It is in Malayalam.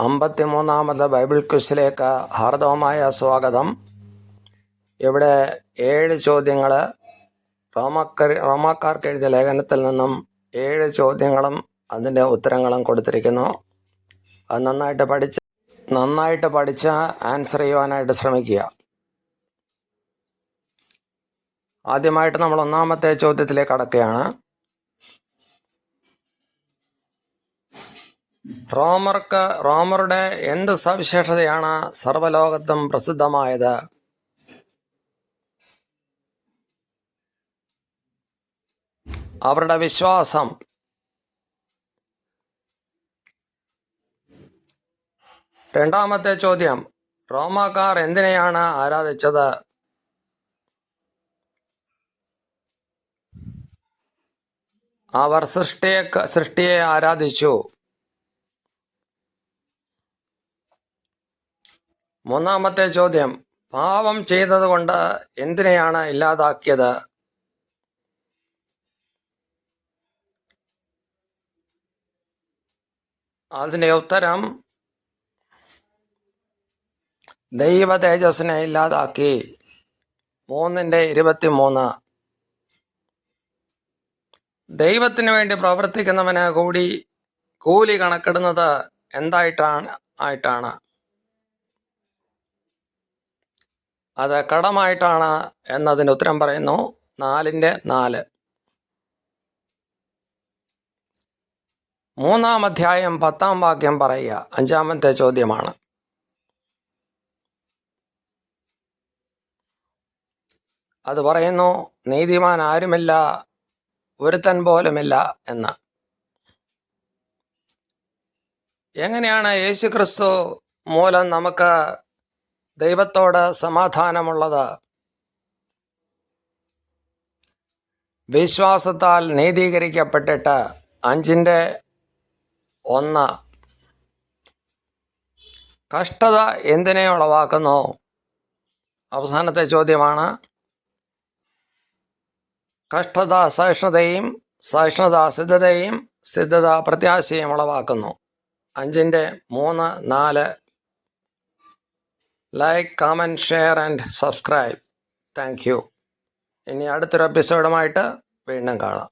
അമ്പത്തിമൂന്നാമത് ബൈബിൾ ക്വിസിലേക്ക് ഹാർദവമായ സ്വാഗതം. ഇവിടെ ഏഴ് ചോദ്യങ്ങൾ റോമാക്കർ റോമാക്കാർക്ക് എഴുതിയ ലേഖനത്തിൽ നിന്നും ഏഴ് ചോദ്യങ്ങളും അതിന്റെ ഉത്തരങ്ങളും കൊടുത്തിരിക്കുന്നു. അത് നന്നായിട്ട് പഠിച്ച് നന്നായിട്ട് പഠിച്ച് ആൻസർ ചെയ്യുവാനായിട്ട് ശ്രമിക്കുക. ആദ്യമായിട്ട് നമ്മൾ ഒന്നാമത്തെ ചോദ്യത്തിലേക്ക് കടക്കുകയാണ്. റോമർക്ക് റോമറുടെ എന്ത് സവിശേഷതയാണ് സർവലോകത്തും പ്രസിദ്ധമായത്? അവരുടെ വിശ്വാസം. രണ്ടാമത്തെ ചോദ്യം റോമാക്കാർ എന്തിനെയാണ് ആരാധിച്ചത്? അവർ സൃഷ്ടിയെ സൃഷ്ടിയെ ആരാധിച്ചു. മൂന്നാമത്തെ ചോദ്യം പാവം ചെയ്തതുകൊണ്ട് എന്തിനെയാണ് ഇല്ലാതാക്കിയത്? അതിന്റെ ഉത്തരം ദൈവ തേജസ്സിനെ ഇല്ലാതാക്കി. മൂന്നിന്റെ ഇരുപത്തി മൂന്ന് ദൈവത്തിന് വേണ്ടി പ്രവർത്തിക്കുന്നവന് കൂടി കൂലി കണക്കിടുന്നത് എന്തായിട്ടാണ് ആയിട്ടാണ്? അത് കടമായിട്ടാണ് എന്നതിന് ഉത്തരം പറയുന്നു. നാലിന്റെ നാല്. മൂന്നാം അധ്യായം പത്താം വാക്യം പറയുക. അഞ്ചാമത്തെ ചോദ്യമാണ്. അത് പറയുന്നു നീതിമാൻ ആരുമില്ല ഒരുത്തൻ പോലുമില്ല എന്ന്. എങ്ങനെയാണ് യേശുക്രിസ്തു മൂലം നമുക്ക് ദൈവത്തോട് സമാധാനമുള്ളത്. വിശ്വാസത്താൽ നീതീകരിക്കപ്പെട്ടിട്ട് അഞ്ചിന്റെ ഒന്ന്. കഷ്ടത എന്തിനെ ഉളവാക്കുന്നു? അവസാനത്തെ ചോദ്യമാണ്. കഷ്ടത സഹിഷ്ണുതയും സഹിഷ്ണുത സിദ്ധതയും സിദ്ധത പ്രത്യാശയും ഉളവാക്കുന്നു. അഞ്ചിന്റെ മൂന്ന് നാല് like comment share and subscribe thank you ഇനി അടുത്തൊരു എപ്പിസോഡുമായിട്ട് വീണ്ടും കാണാം.